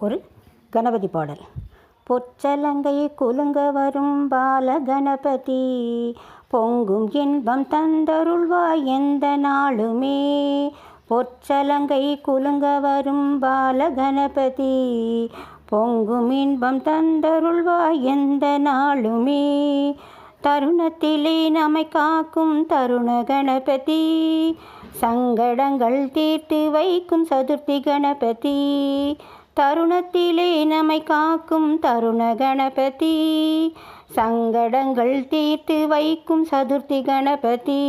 ஒரு கணபதி பாடல். பொச்சலங்கை குலுங்க வரும் பால கணபதி பொங்கும் இன்பம் தந்தருள்வாய் எந்த நாளுமே. பொற்சலங்கை குலுங்க வரும் பால கணபதி பொங்கும் இன்பம் தந்தருள்வாய் எந்த நாளுமே. தருணத்திலே நம்மை காக்கும் தருண கணபதி சங்கடங்கள் தீர்த்து வைக்கும் சதுர்த்தி கணபதி தருணத்திலே நம்மை காக்கும் தருண கணபதி. சங்கடங்கள் தீர்த்து வைக்கும் சதுர்த்தி கணபதி.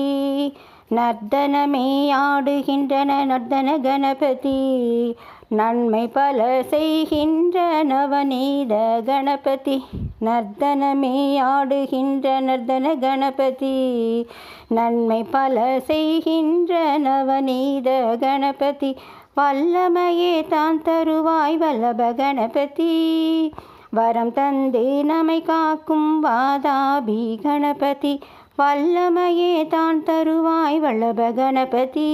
நர்த்தனமே ஆடுகின்றன நர்த்தன கணபதி. நன்மை பல செய்கின்ற நவநீத கணபதி. நர்த்தனமே ஆடுகின்ற நர்த்தன கணபதி. நன்மை பல செய்கின்ற நவநீத கணபதி. வல்லமையே தான் தருவாய் வல்லப கணபதி வரம் தந்தே நம்மை காக்கும் வாதாபி கணபதி. வல்லமையே தான் தருவாய் வல்லப கணபதி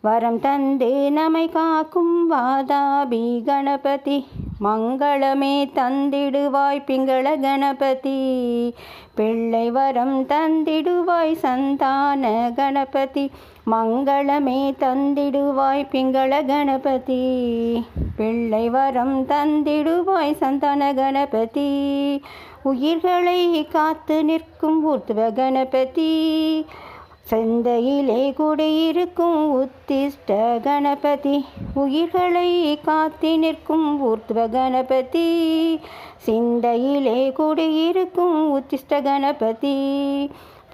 வரம் தந்தே நம்மை காக்கும் வாதாபி கணபதி. மங்களமே தந்திடுவாய் பிங்கள கணபதி. பிள்ளை வரம் தந்திடுவாய் சந்தான கணபதி. மங்களமே தந்திடுவாய் பிங்கள கணபதி. பிள்ளை வரம் தந்திடுவாய் சந்தான கணபதி. உயிர்களை காத்து நிற்கும் ஊர்த்துவ கணபதி. சந்தையிலே குடியிருக்கும் உத்திஷ்ட கணபதி உயிர்களை காத்து நிற்கும் ஊர்த்வ கணபதி. சிந்தையிலே குடியிருக்கும் உத்திஷ்ட கணபதி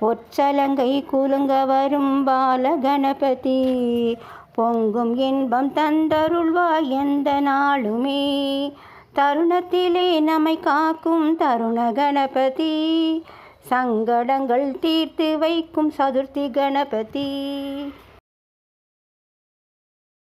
பொற்சலங்கை குலுங்க வரும் பால கணபதி. பொங்கும் இன்பம் தந்தருள்வாய் எந்த நாளுமே தருணத்திலே நம்மை காக்கும் தருண கணபதி. சங்கடங்கள் தீர்த்து வைக்கும் சதுர்த்தி கணபதி.